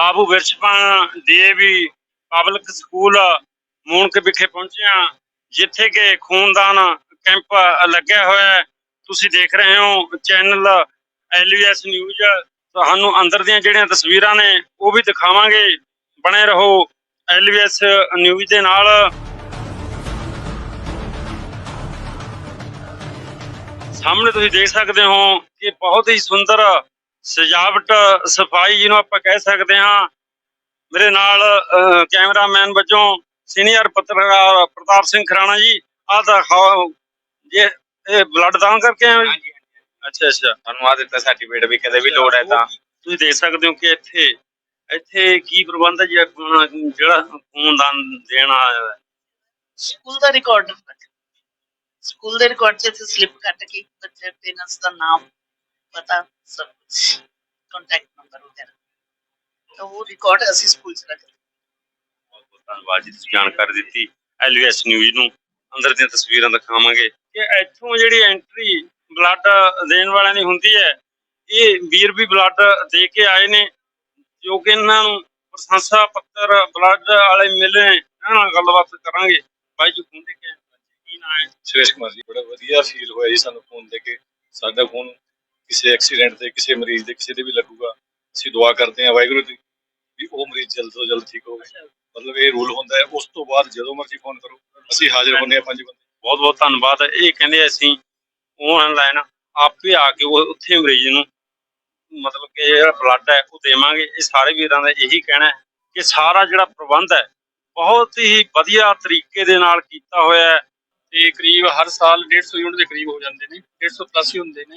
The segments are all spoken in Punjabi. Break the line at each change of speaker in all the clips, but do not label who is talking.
ਬਾਬੂ ਵਿਰਸ਼ਪਨ ਡੀਏਵੀ ਪਬਲਿਕ ਸਕੂਲ ਮੂਨਕ ਵਿਖੇ ਪਹੁੰਚਿਆ। ਜਿੱਥੇ ਕਿ ਖੂਨਦਾਨ ਕੈਂਪ ਲੱਗਿਆ ਹੋਇਆ ਹੈ। ਤੁਸੀਂ ਦੇਖ ਰਹੇ ਹੋ ਚੈਨਲ ਐਲਵੀਐਸ ਨਿਊਜ਼। ਤੁਹਾਨੂੰ ਅੰਦਰ ਦੀਆਂ ਜਿਹੜੀਆਂ ਤਸਵੀਰਾਂ ਨੇ, ਉਹ ਵੀ ਦਿਖਾਵਾਂਗੇ। ਬਣੇ ਰਹੋ ਐਲਵੀਐਸ ਨਿਊਜ਼ ਦੇ ਨਾਲ। ਸਾਹਮਣੇ ਤੁਸੀਂ ਦੇਖ ਸਕਦੇ ਹੋ ਕਿ ਬਹੁਤ ਹੀ ਸੁੰਦਰ ਸਜਾਵਟ ਸਫ਼ਾਈ ਜਿਹਨੂੰ ਆਪਾਂ ਕਹਿ ਸਕਦੇ ਹਾਂ। ਮੇਰੇ ਨਾਲ ਕੈਮਰਾਮੈਨ ਵਜੋਂ ਸੀਨੀਅਰ ਪੱਤਰਕਾਰ ਪ੍ਰਤਾਪ ਸਿੰਘ ਖਰਾਣਾ ਜੀ। ਆਹ ਦਿਖਾਓ। ਇਹ ਇਹ ਬਲੱਡ ਦਾਨ ਕਰਕੇ ਆਏ ਹੋ ਜੀ? ਅੱਛਾ ਅੱਛਾ।
ਤੁਹਾਨੂੰ ਆ ਦਿੱਤਾ ਸਰਟੀਫਿਕੇਟ ਵੀ ਕਦੇ ਵੀ ਲੋੜ ਹੈ ਤਾਂ।
ਤੁਸੀਂ ਦੇਖ ਸਕਦੇ ਹੋ ਕਿ ਇੱਥੇ ਇੱਥੇ ਕੀ ਪ੍ਰਬੰਧ ਹੈ ਜੀ? ਜਿਹੜਾ ਖੂਨਦਾਨ ਦੇਣ ਆਇਆ ਹੈ
ਸਕੂਲ ਦਾ ਰਿਕਾਰਡ ਸਕੂਲ ਦੇ ਰਿਕਾਰਡ 'ਚ ਸਲਿੱਪ ਕੱਟ ਕੇ ਬੱਚੇ ਪੇਰੈਂਟਸ ਦਾ ਨਾਮ ਪਤਾ ਸਭ ਕੁਝ ਕੰਟੈਕਟ ਨੰਬਰ ਵਗੈਰਾ। ਤਾਂ ਉਹ ਰਿਕਾਰਡ ਅਸੀਂ ਸਕੂਲ 'ਚ ਰੱਖਦੇ।
ਬਹੁਤ ਬਹੁਤ ਧੰਨਵਾਦ ਜੀ ਤੁਸੀਂ ਜਾਣਕਾਰੀ ਦਿੱਤੀ। ਐਲਵੀਐਸ ਨਿਊਜ਼ ਨੂੰ ਅੰਦਰ ਦੀਆਂ ਤਸਵੀਰਾਂ ਦਿਖਾਵਾਂਗੇ। ਕਿ ਇੱਥੋਂ ਜਿਹੜੀ ਐਂਟਰੀ ਬਲੱਡ ਦੇਣ ਵਾਲਿਆਂ ਦੀ ਹੁੰਦੀ ਹੈ ਇਹ ਵੀਰ ਵੀ ਬਲੱਡ ਦੇ ਕੇ ਆਏ ਨੇ ਜੋ ਕਿ ਇਹਨਾਂ ਨੂੰ ਪ੍ਰਸ਼ੰਸਾ ਪੱਤਰ ਬਲੱਡ ਵਾਲੇ ਮਿਲੇ ਇਹਨਾਂ ਨਾਲ ਗੱਲਬਾਤ ਕਰਾਂਗੇ। ਬਾਈ ਜੀ ਖੂਨ ਦੇ ਕੇ ਕੀ ਨਾਂ ਹੈ?
ਸੁਰੇਸ਼ ਕੁਮਾਰ ਜੀ ਬੜਾ ਵਧੀਆ ਫੀਲ ਹੋਇਆ ਜੀ ਸਾਨੂੰ ਫੋਨ ਦੇ ਕੇ। ਸਾਡਾ ਫੋਨ ਕਿਸੇ ਐਕਸੀਡੈਂਟ ਤੇ ਕਿਸੇ ਮਰੀਜ਼ ਦੇ ਕਿਸੇ ਦੇ ਵੀ ਲੱਗੂਗਾ ਅਸੀਂ ਦੁਆ ਕਰਦੇ ਹਾਂ ਵਾਹਿਗੁਰੂ ਦੀ ਵੀ ਉਹ ਮਰੀਜ਼ ਜਲਦ ਤੋਂ ਜਲਦ ਠੀਕ ਹੋਵੇ। ਮਤਲਬ ਇਹ ਰੂਲ ਹੁੰਦਾ ਹੈ ਉਸ ਤੋਂ ਬਾਅਦ ਜਦੋਂ ਮਰਜ਼ੀ ਫੋਨ ਕਰੋ ਅਸੀਂ ਹਾਜ਼ਰ ਹੁੰਦੇ ਹਾਂ ਪੰਜ ਬੰਦੇ।
ਬਹੁਤ ਬਹੁਤ ਧੰਨਵਾਦ। ਇਹ ਕਹਿੰਦੇ ਅਸੀਂ ਆਨਲਾਈਨ ਆਪੇ ਆ ਕੇ ਉਹ ਉੱਥੇ ਮਰੀਜ਼ ਨੂੰ ਮਤਲਬ ਕਿ ਜਿਹੜਾ ਬਲੱਡ ਹੈ ਉਹ ਦੇਵਾਂਗੇ। ਇਹ ਸਾਰੇ ਵੀਰਾਂ ਦਾ ਇਹੀ ਕਹਿਣਾ ਹੈ ਕਿ ਸਾਰਾ ਜਿਹੜਾ ਪ੍ਰਬੰਧ ਹੈ ਬਹੁਤ ਹੀ ਵਧੀਆ ਤਰੀਕੇ ਦੇ ਨਾਲ ਕੀਤਾ ਹੋਇਆ ਹੈ।
ਤੇ ਕਰੀਬ ਹਰ ਸਾਲ 150 ਯੂਨਿਟ ਦੇ ਕਰੀਬ ਹੋ ਜਾਂਦੇ ਨੇ 150 ਪਲੱਸ ਹੀ ਹੁੰਦੇ ਨੇ।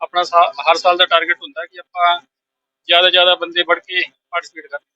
ਆਪਣਾ ਸਾ- ਹਰ ਸਾਲ ਦਾ ਟਾਰਗੇਟ ਹੁੰਦਾ ਕਿ ਆਪਾਂ ਜ਼ਿਆਦਾ ਜ਼ਿਆਦਾ ਬੰਦੇ ਵੱਧ ਕੇ ਪਾਰਟਿਸਿਪੇਟ ਕਰਨ